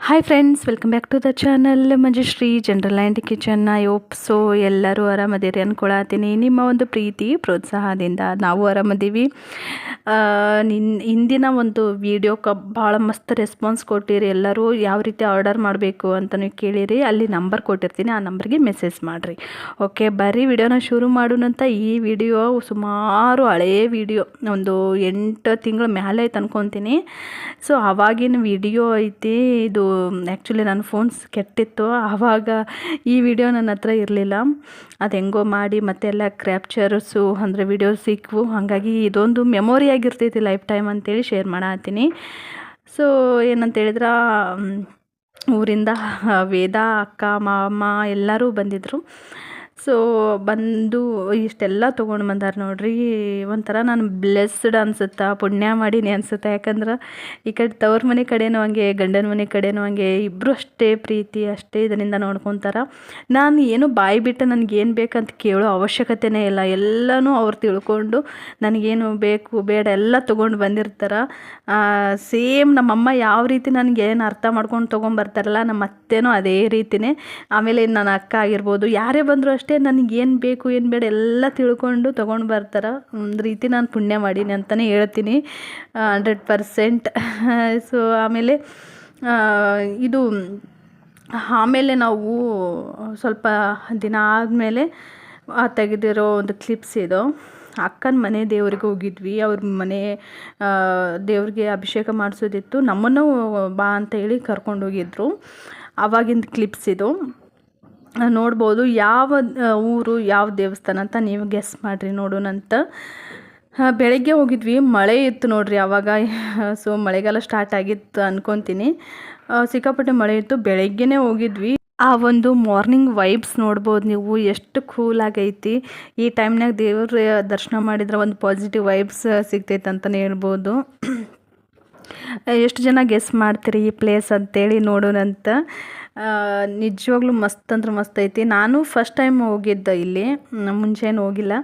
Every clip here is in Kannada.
Hi friends welcome back to the channel Manjushree general and kitchen I hope so ಎಲ್ಲರೂ ಆರಾಮದಿರಿ ಅಂದ್ಕೊಳತ್ತೀನಿ ನಿಮ್ಮ ಒಂದು ಪ್ರೀತಿ ಪ್ರೋತ್ಸಾಹದಿಂದ ನಾವು ಆರಾಮದೀವಿ ನಿನ್ ಹಿಂದಿನ ಒಂದು ವೀಡಿಯೋಕ್ಕೆ ಭಾಳ ಮಸ್ತ್ ರೆಸ್ಪಾನ್ಸ್ ಕೊಟ್ಟಿರಿ ಎಲ್ಲರೂ. ಯಾವ ರೀತಿ ಆರ್ಡರ್ ಮಾಡಬೇಕು ಅಂತಲೂ ಕೇಳಿರಿ. ಅಲ್ಲಿ ನಂಬರ್ ಕೊಟ್ಟಿರ್ತೀನಿ, ಆ ನಂಬರ್ಗೆ ಮೆಸೇಜ್ ಮಾಡಿರಿ. ಓಕೆ ಬರ್ರಿ ವಿಡಿಯೋನ ಶುರು ಮಾಡೋಣಂತ. ಈ ವಿಡಿಯೋ ಸುಮಾರು ಹಳೆಯ ವಿಡಿಯೋ ಒಂದು ಎಂಟು ತಿಂಗಳ ಮೇಲೆ ಐತೆ ಅನ್ಕೊತೀನಿ ಸೊ ಆವಾಗಿನ ವಿಡಿಯೋ ಐತಿ, ಇದು ಆ್ಯಕ್ಚುಲಿ ನನ್ನ ಫೋನ್ಸ್ ಕೆಟ್ಟಿತ್ತು. ಆವಾಗ ಈ ವಿಡಿಯೋ ನನ್ನ ಹತ್ರ ಇರಲಿಲ್ಲ. ಅದು ಹೆಂಗೋ ಮಾಡಿ ಮತ್ತೆಲ್ಲ ಕ್ರ್ಯಾಪ್ಚರ್ಸು ಅಂದರೆ ವಿಡಿಯೋ ಸಿಕ್ವು. ಹಾಗಾಗಿ ಇದೊಂದು ಮೆಮೊರಿ ಆಗಿರ್ತೈತಿ ಲೈಫ್ ಟೈಮ್ ಅಂತೇಳಿ ಶೇರ್ ಮಾಡತ್ತೀನಿ ಸೊ ಏನಂತ ಹೇಳಿದ್ರೆ ಊರಿಂದ ವೇದ ಅಕ್ಕ, ಮಾಮ ಎಲ್ಲರೂ ಬಂದಿದ್ದರು ಸೊ ಬಂದು ಇಷ್ಟೆಲ್ಲ ತೊಗೊಂಡು ಬಂದಾರ ನೋಡ್ರಿ. ಒಂಥರ ನಾನು ಬ್ಲೆಸ್ಡ್ ಅನ್ಸುತ್ತಾ, ಪುಣ್ಯ ಮಾಡೀನಿ ಅನ್ಸುತ್ತೆ. ಯಾಕಂದ್ರೆ ಈ ಕಡೆ ತವ್ರ ಮನೆ ಕಡೆನೂ ಹಂಗೆ, ಗಂಡನ ಮನೆ ಕಡೆನೂ ಹಂಗೆ ಇಬ್ಬರು ಅಷ್ಟೇ ಪ್ರೀತಿ, ಅಷ್ಟೇ ಇದರಿಂದ ನೋಡ್ಕೊತಾರ. ನಾನು ಏನು ಬಾಯಿ ಬಿಟ್ಟು ನನಗೇನು ಬೇಕಂತ ಕೇಳೋ ಅವಶ್ಯಕತೆನೇ ಇಲ್ಲ. ಎಲ್ಲನೂ ಅವ್ರು ತಿಳ್ಕೊಂಡು ನನಗೇನು ಬೇಕು, ಬೇಡ, ಎಲ್ಲ ತೊಗೊಂಡು ಬಂದಿರ್ತಾರೆ. ಸೇಮ್ ನಮ್ಮಮ್ಮ ಯಾವ ರೀತಿ ನನಗೆ ಏನು ಅರ್ಥ ಮಾಡ್ಕೊಂಡು ತೊಗೊಂಬರ್ತಾರಲ್ಲ ನಮ್ಮ ಅತ್ತೆನೂ ಅದೇ ರೀತಿನೇ. ಆಮೇಲೆ ನನ್ನ ಅಕ್ಕ ಆಗಿರ್ಬೋದು, ಯಾರೇ ಬಂದರೂ ಅಷ್ಟೇ ನನಗೇನು ಬೇಕು, ಏನು ಬೇಡ ಎಲ್ಲ ತಿಳ್ಕೊಂಡು ತೊಗೊಂಡು ಬರ್ತಾರೆ. ಒಂದು ರೀತಿ ನಾನು ಪುಣ್ಯ ಮಾಡೀನಿ ಅಂತಲೇ ಹೇಳ್ತೀನಿ. ಹಂಡ್ರೆಡ್ ಪರ್ಸೆಂಟ್ ಸೊ ಆಮೇಲೆ ಇದು, ಆಮೇಲೆ ನಾವು ಸ್ವಲ್ಪ ದಿನ ಆದಮೇಲೆ ತೆಗೆದಿರೋ ಒಂದು ಕ್ಲಿಪ್ಸ್ ಇದು. ಅಕ್ಕನ ಮನೆ ದೇವ್ರಿಗೆ ಹೋಗಿದ್ವಿ. ಅವ್ರ ಮನೆ ದೇವ್ರಿಗೆ ಅಭಿಷೇಕ ಮಾಡಿಸೋದಿತ್ತು. ನಮ್ಮನ್ನು ಬಾ ಅಂತ ಹೇಳಿ ಕರ್ಕೊಂಡು ಹೋಗಿದ್ರು. ಆವಾಗಿಂದ ಕ್ಲಿಪ್ಸ್ ಇದು. ನೋಡ್ಬೋದು ಯಾವ ಊರು, ಯಾವ ದೇವಸ್ಥಾನ ಅಂತ ನೀವು ಗೆಸ್ ಮಾಡಿರಿ ನೋಡೋಣಂತ ಬೆಳಗ್ಗೆ ಹೋಗಿದ್ವಿ, ಮಳೆ ಇತ್ತು ನೋಡ್ರಿ ಆವಾಗ ಸೊ ಮಳೆಗಾಲ ಸ್ಟಾರ್ಟ್ ಆಗಿತ್ತು ಅನ್ಕೊತೀನಿ. ಸಿಕ್ಕಾಪಟ್ಟೆ ಮಳೆ ಇತ್ತು, ಬೆಳಗ್ಗೆನೇ ಹೋಗಿದ್ವಿ. ಆ ಒಂದು ಮಾರ್ನಿಂಗ್ ವೈಬ್ಸ್ ನೋಡ್ಬೋದು ನೀವು, ಎಷ್ಟು ಕೂಲ್ ಆಗೈತಿ. ಈ ಟೈಮ್ನಾಗ ದೇವ್ರ ದರ್ಶನ ಮಾಡಿದ್ರೆ ಒಂದು ಪಾಸಿಟಿವ್ ವೈಬ್ಸ್ ಸಿಗ್ತೈತೆ ಅಂತಲೇ ಹೇಳ್ಬೋದು. ಎಷ್ಟು ಜನ ಗೆಸ್ ಮಾಡ್ತೀರಿ ಈ ಪ್ಲೇಸ್ ಅಂತೇಳಿ ನೋಡೋಣಂತ ನಿಜವಾಗ್ಲೂ ಮಸ್ತ್ ಅಂದ್ರೆ ಮಸ್ತ್ ಐತಿ. ನಾನು ಫಸ್ಟ್ ಟೈಮ್ ಹೋಗಿದ್ದೆ ಇಲ್ಲಿ. ಮುಂಚೆನೂ ಹೋಗಿಲ್ಲ.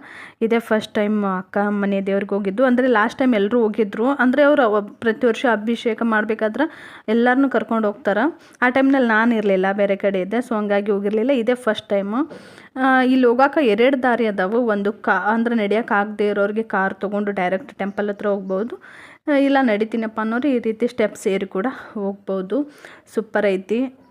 ಇದೇ ಫಸ್ಟ್ ಟೈಮ್ ಅಕ್ಕ ಮನೆ ದೇವ್ರಿಗೆ ಹೋಗಿದ್ದು. ಅಂದರೆ ಲಾಸ್ಟ್ ಟೈಮ್ ಎಲ್ಲರೂ ಹೋಗಿದ್ರು. ಅಂದರೆ ಅವರು ಪ್ರತಿ ವರ್ಷ ಅಭಿಷೇಕ ಮಾಡಬೇಕಾದ್ರೆ ಎಲ್ಲರನ್ನೂ ಕರ್ಕೊಂಡು ಹೋಗ್ತಾರೆ. ಆ ಟೈಮ್ನಲ್ಲಿ ನಾನು ಇರಲಿಲ್ಲ, ಬೇರೆ ಕಡೆ ಇದ್ದೆ. ಸೊ ಹಂಗಾಗಿ ಹೋಗಿರಲಿಲ್ಲ. ಇದೇ ಫಸ್ಟ್ ಟೈಮು ಇಲ್ಲಿ ಹೋಗಾಕ ಎರಡು ದಾರಿ ಅದಾವು. ಒಂದು ಕಾ, ಅಂದ್ರೆ ನಡೆಯೋಕ್ಕಾಗದೇ ಇರೋರಿಗೆ ಕಾರ್ ತೊಗೊಂಡು ಡೈರೆಕ್ಟ್ ಟೆಂಪಲ್ ಹತ್ರ ಹೋಗ್ಬೋದು. ಇಲ್ಲ ನಡಿತೀನಪ್ಪ ಅನ್ನೋರು ಈ ರೀತಿ ಸ್ಟೆಪ್ಸ್ ಏರಿ ಕೂಡ ಹೋಗ್ಬೋದು. ಸೂಪರ್ ಐತಿ.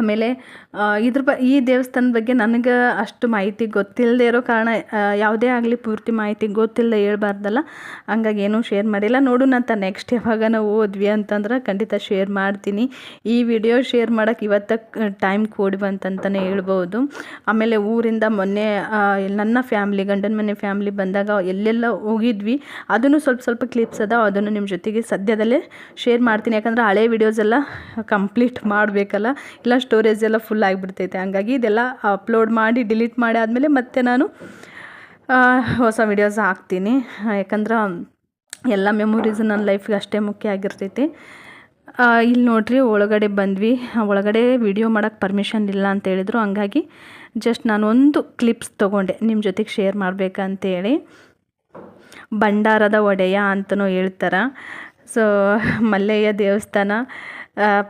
ಆಮೇಲೆ ಇದ್ರ ಬ, ಈ ದೇವಸ್ಥಾನದ ಬಗ್ಗೆ ನನಗೆ ಅಷ್ಟು ಮಾಹಿತಿ ಗೊತ್ತಿಲ್ಲದೆ ಇರೋ ಕಾರಣ ಯಾವುದೇ ಆಗಲಿ ಪೂರ್ತಿ ಮಾಹಿತಿ ಗೊತ್ತಿಲ್ಲದೆ ಹೇಳ್ಬಾರ್ದಲ್ಲ. ಹಂಗಾಗಿ ಏನೂ ಶೇರ್ ಮಾಡಿಲ್ಲ. ನೋಡೋಣಂತ ನೆಕ್ಸ್ಟ್ ಯಾವಾಗ ನಾವು ಹೋದ್ವಿ ಅಂತಂದ್ರೆ ಖಂಡಿತ ಶೇರ್ ಮಾಡ್ತೀನಿ. ಈ ವಿಡಿಯೋ ಶೇರ್ ಮಾಡೋಕೆ ಇವತ್ತ ಟೈಮ್ ಕೊಡಿ ಬಂತಂತಲೇ ಹೇಳ್ಬೋದು. ಆಮೇಲೆ ಊರಿಂದ ಮೊನ್ನೆ ನನ್ನ ಫ್ಯಾಮ್ಲಿ ಗಂಡನ ಮನೆ ಫ್ಯಾಮ್ಲಿ ಬಂದಾಗ ಎಲ್ಲೆಲ್ಲ ಹೋಗಿದ್ವಿ. ಅದನ್ನು ಸ್ವಲ್ಪ ಸ್ವಲ್ಪ ಕ್ಲಿಪ್ಸ್ ಅದಾವ. ಅದನ್ನು ನಿಮ್ಮ ಜೊತೆಗೆ ಸದ್ಯದಲ್ಲೇ ಶೇರ್ ಮಾಡ್ತೀನಿ. ಯಾಕಂದ್ರೆ ಹಳೆ ವಿಡಿಯೋಸ್ ಎಲ್ಲ ಕಂಪ್ಲೀಟ್ ಮಾಡಬೇಕಲ್ಲ. ಇಲ್ಲ ಸ್ಟೋರೇಜ್ ಎಲ್ಲ ಫುಲ್ ಆಗಿಬಿಡ್ತೈತೆ. ಹಂಗಾಗಿ ಇದೆಲ್ಲ ಅಪ್ಲೋಡ್ ಮಾಡಿ ಡಿಲೀಟ್ ಮಾಡಿ ಆದಮೇಲೆ ಮತ್ತೆ ನಾನು ಹೊಸ ವೀಡಿಯೋಸ್ ಹಾಕ್ತೀನಿ. ಯಾಕಂದ್ರೆ ಎಲ್ಲ ಮೆಮೊರೀಸ್ ನನ್ನ ಲೈಫ್ಗೆ ಅಷ್ಟೇ ಮುಖ್ಯ ಆಗಿರ್ತೈತಿ. ಇಲ್ಲಿ ನೋಡ್ರಿ ಒಳಗಡೆ ಬಂದ್ವಿ. ಒಳಗಡೆ ವಿಡಿಯೋ ಮಾಡೋಕ್ಕೆ ಪರ್ಮಿಷನ್ ಇಲ್ಲ ಅಂತ ಹೇಳಿದರು. ಹಂಗಾಗಿ ಜಸ್ಟ್ ಒಂದು ಕ್ಲಿಪ್ಸ್ ತೊಗೊಂಡೆ. ನಿಮ್ಮ ಜೊತೆಗೆ ಶೇರ್ ಮಾಡಬೇಕಂತೇಳಿ ಭಂಡಾರದ ಒಡೆಯ ಅಂತಲೂ ಹೇಳ್ತಾರೆ. ಸೊ ಮಲ್ಲಯ್ಯ ದೇವಸ್ಥಾನ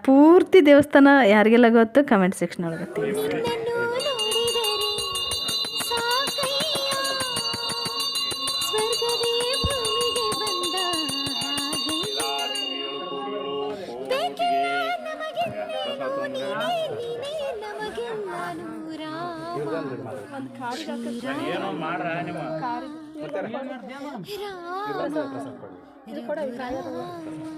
ಪೂರ್ತಿ ದೇವಸ್ಥಾನ ಯಾರಿಗೆಲ್ಲ ಗೊತ್ತು? ಕಮೆಂಟ್ ಸೆಕ್ಷನ್ ಒಳಗೆ ತಿಳಿಸ್ರಿ. ನಿನ್ನನ್ನು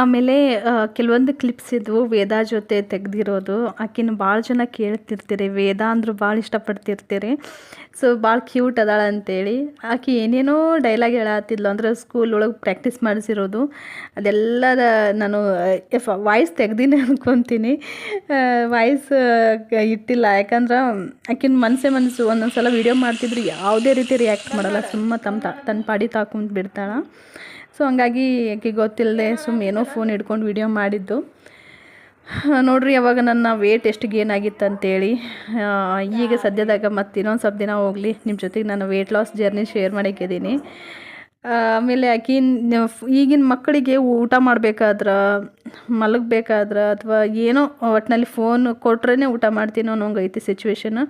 ಆಮೇಲೆ ಕೆಲವೊಂದು ಕ್ಲಿಪ್ಸ್ ಇದ್ವು, ವೇದ ಜೊತೆ ತೆಗೆದಿರೋದು. ಆಕಿನ ಭಾಳ ಜನ ಕೇಳ್ತಿರ್ತೀರಿ. ವೇದ ಅಂದ್ರೆ ಭಾಳ ಇಷ್ಟಪಡ್ತಿರ್ತೀರಿ. ಸೊ ಭಾಳ ಕ್ಯೂಟ್ ಅದಾಳ ಅಂತೇಳಿ. ಆಕೆ ಏನೇನೋ ಡೈಲಾಗ್ ಹೇಳತ್ತಿದ್ಲು ಅಂದ್ರೆ ಸ್ಕೂಲ್ ಒಳಗೆ ಪ್ರಾಕ್ಟೀಸ್ ಮಾಡಿಸಿರೋದು. ಅದೆಲ್ಲ ನಾನು ವಾಯ್ಸ್ ತೆಗ್ದಿನಿ ಅನ್ಕೊತೀನಿ. ವಾಯ್ಸ್ ಇಟ್ಟಿಲ್ಲ. ಯಾಕಂದ್ರೆ ಆಕಿನ ಮನಸ್ಸೇ ಮನಸ್ಸು ಒಂದೊಂದು ಸಲ ವೀಡಿಯೋ ಮಾಡ್ತಿದ್ರು ಯಾವುದೇ ರೀತಿ ರಿಯಾಕ್ಟ್ ಮಾಡಲ್ಲ. ಸುಮ್ಮ ತಮ್ಮ ತನ್ನ ಪಾಡಿ ತಾಕೊಂಡ್ ಬಿಡ್ತಾಳೆ. ಸೊ ಹಂಗಾಗಿ ಆಕೆ ಗೊತ್ತಿಲ್ಲದೆ ಸುಮ್ಮನೆ ಏನೋ ಫೋನ್ ಹಿಡ್ಕೊಂಡು ವಿಡಿಯೋ ಮಾಡಿದ್ದು. ನೋಡ್ರಿ ಅವಾಗ ನನ್ನ ವೇಟ್ ಎಷ್ಟು ಗೇನ್ ಆಗಿತ್ತು ಅಂತೇಳಿ ಈಗ ಸದ್ಯದಾಗ ಮತ್ತೆ ಇನ್ನೊಂದು ಸ್ವಲ್ಪ ದಿನ ಹೋಗಲಿ ನಿಮ್ಮ ಜೊತೆಗೆ ನಾನು ವೇಟ್ ಲಾಸ್ ಜರ್ನಿ ಶೇರ್ ಮಾಡಿಕ್ಕಿದ್ದೀನಿ ಆಮೇಲೆ ಆಕಿನ ಈಗಿನ ಮಕ್ಕಳಿಗೆ ಊಟ ಮಾಡಬೇಕಾದ್ರೆ, ಮಲಗಬೇಕಾದ್ರೆ ಅಥವಾ ಏನೋ ಒಟ್ಟಿನಲ್ಲಿ ಫೋನ್ ಕೊಟ್ರೇ ಊಟ ಮಾಡ್ತೀನೋ ಅನ್ನೋಂಗೆ ಐತಿ ಸಿಚುವೇಶನ್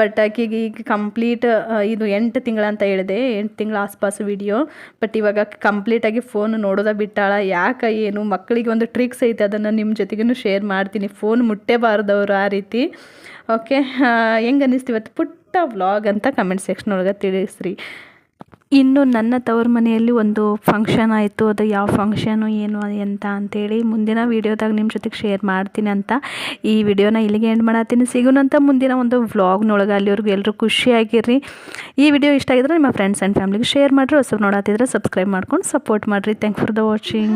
ಬಟ್ ಆಕಿಗೆ ಈಗ ಕಂಪ್ಲೀಟ್ ಇದು ಎಂಟು ತಿಂಗಳ ಅಂತ ಹೇಳಿದೆ, ಎಂಟು ತಿಂಗಳ ಆಸ್ಪಾಸು ವಿಡಿಯೋ ಬಟ್ ಇವಾಗ ಕಂಪ್ಲೀಟಾಗಿ ಫೋನ್ ನೋಡೋದ ಬಿಟ್ಟಾಳ. ಯಾಕೆ ಏನು, ಮಕ್ಕಳಿಗೆ ಒಂದು ಟ್ರಿಕ್ಸ್ ಐತೆ, ಅದನ್ನು ನಿಮ್ಮ ಜೊತೆಗೂ ಶೇರ್ ಮಾಡ್ತೀನಿ. ಫೋನ್ ಮುಟ್ಟೇಬಾರ್ದವ್ರು ಆ ರೀತಿ. ಓಕೆ ಹೆಂಗೆ ಅನ್ನಿಸ್ತು ಇವತ್ತು ಪುಟ್ಟ ವ್ಲಾಗ್ ಅಂತ ಕಮೆಂಟ್ ಸೆಕ್ಷನ್ ಒಳಗೆ ತಿಳಿಸ್ರಿ. ಇನ್ನು ನನ್ನ ತವರು ಮನೆಯಲ್ಲಿ ಒಂದು ಫಂಕ್ಷನ್ ಆಯಿತು. ಅದು ಯಾವ ಫಂಕ್ಷನು ಏನು ಎಂತ ಅಂತೇಳಿ ಮುಂದಿನ ವೀಡಿಯೋದಾಗ ನಿಮ್ಮ ಜೊತೆಗೆ ಶೇರ್ ಮಾಡ್ತೀನಿ ಅಂತ. ಈ ವಿಡಿಯೋನ ಇಲ್ಲಿಗೆ ಎಂಡ್ ಮಾಡತ್ತೀನಿ ಸಿಗೋಣಂತ ಮುಂದಿನ ಒಂದು ವ್ಲಾಗ್ನೊಳಗೆ ಅಲ್ಲಿವರೆಗೂ ಎಲ್ಲರೂ ಖುಷಿಯಾಗಿರ್ರಿ. ಈ ವಿಡಿಯೋ ಇಷ್ಟ ಆಗಿದ್ರೆ ನಿಮ್ಮ ಫ್ರೆಂಡ್ಸ್ ಆ್ಯಂಡ್ ಫ್ಯಾಮ್ಲಿಗೆ ಶೇರ್ ಮಾಡಿರಿ. ಹೊಸಬ್ರು ನೋಡತ್ತಿದ್ರೆ ಸಬ್ಸ್ಕ್ರೈಬ್ ಮಾಡ್ಕೊಂಡು ಸಪೋರ್ಟ್ ಮಾಡಿರಿ. Thank for the watching